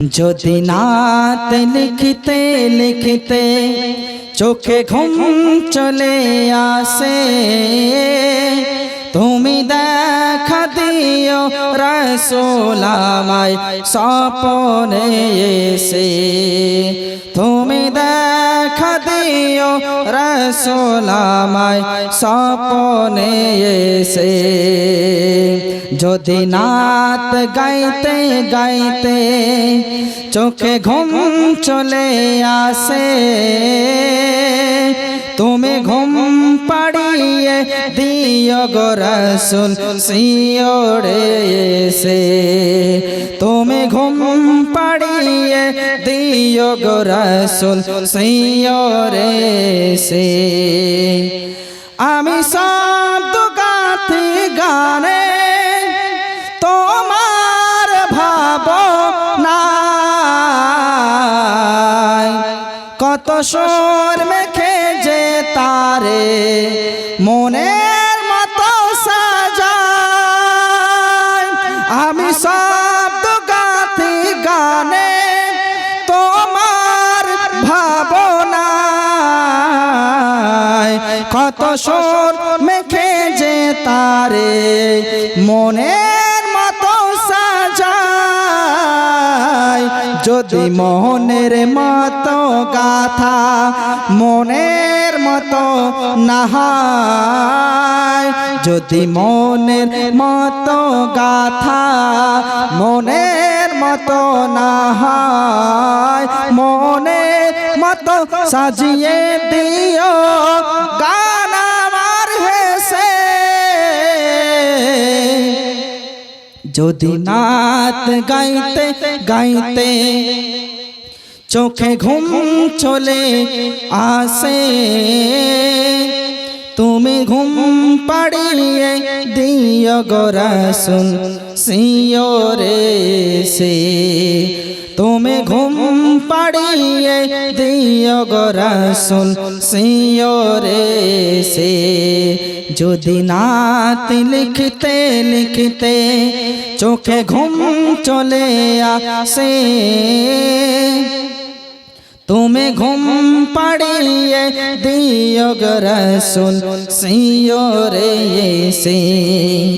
যদি নাত লিখতে লিখতে চোখে ঘুম চলে আসে, তুমি দেখা দিও রসোলামায় সপনে এসে। তুমি দেখা দিও রসোলামায় সপনে এসে। যদি নাত গাইতে গাইতে চোখে ঘুম চলে আসে, তুমি ঘুম পাড়িয়ে দিও গো রসুল সিওড়ে এসে। তুমি ঘুম পাড়িয়ে দিও গো রসুল সিওড়ে এসে। আমি সব কত সোর মেখে যে তারে মনের মতো সাজায়। আমি সব গাথি গানে তোমার ভাবনায়। কত সুর মেখে যে তারে মনের মতো সাজায়। যদি মনের মতো গাথা মনের মতো নাহায় যদি মনের মতো গাথা মনের মতো নাহায় মনের মতো সাজিয়ে দিও, গান আমার যদি নাত গাইতে গাইতে চোখে ঘুম চলে আসে। তুমি ঘুম পাড়িয়ে দিও গোরসুন সিওরে সে। তুমি ঘুম পাড়িয়ে দিও গোরসুন সিওরে সে। যদি নাত লিখতে লিখতে চোখে ঘুম চলে আসে। তুমি ঘুম পাড়িয়ে দিও গো রসুল সিওরে সে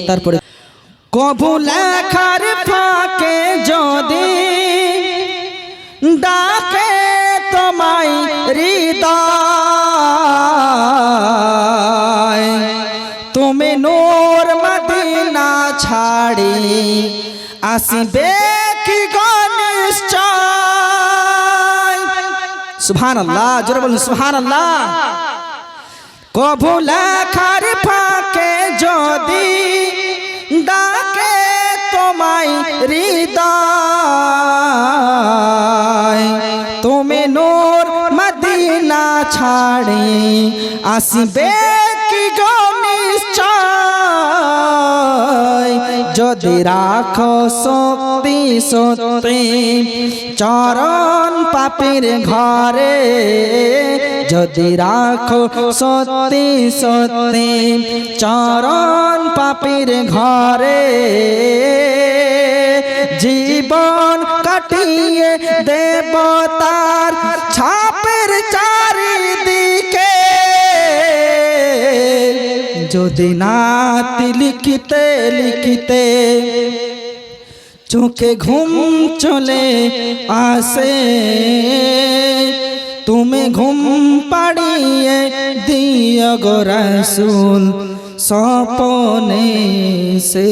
তারপরে কবু লেখার ফাঁকে যদি ডাকে তোমায় হৃদয় তুমি নূর মদিনা ছাড়ি আসবে কি গনিশ্চয় সুবহান আল্লাহ জোরে বলুন সুবহান আল্লাহ কবু লেখার ফাঁকে যদি ডাকে তোমায় হৃদয় তুমি নূর মদিনা ছাড়ি আসবে কি গো? যদি রাখো শক্তি সত্যি চরণ পাপির ঘরে। যদি রাখো সত্যি সত্যি চরণ পাপির ঘরে। জীবন কাটিয়ে দেবতার ছাপের যদি নাত লিখিতে লিখিতে চোখে ঘুম চলে আসে, তুমি ঘুম পাড়িয়ে দিয় গো রসুল সপনে সে